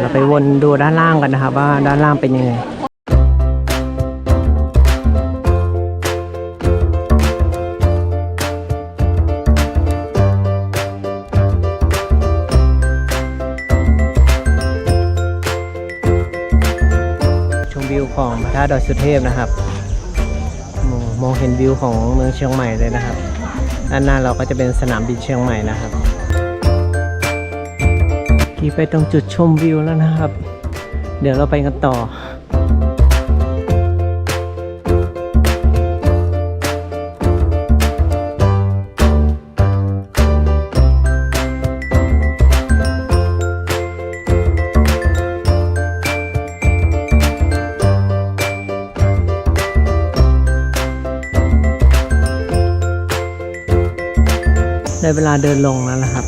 เราไปวนดูด้านล่างกันนะครับว่าด้านล่างเป็นยังไงชมวิวของพระธาตุดอยสุเทพนะครับ มองมองเห็นวิวของเมืองเชียงใหม่เลยนะครับด้านหน้าเราก็จะเป็นสนามบินเชียงใหม่นะครับ ขี่ไปตรงจุดชมวิวแล้วนะครับ เดี๋ยวเราไปกันต่อได้เวลาเดินลงแล้วนะครับ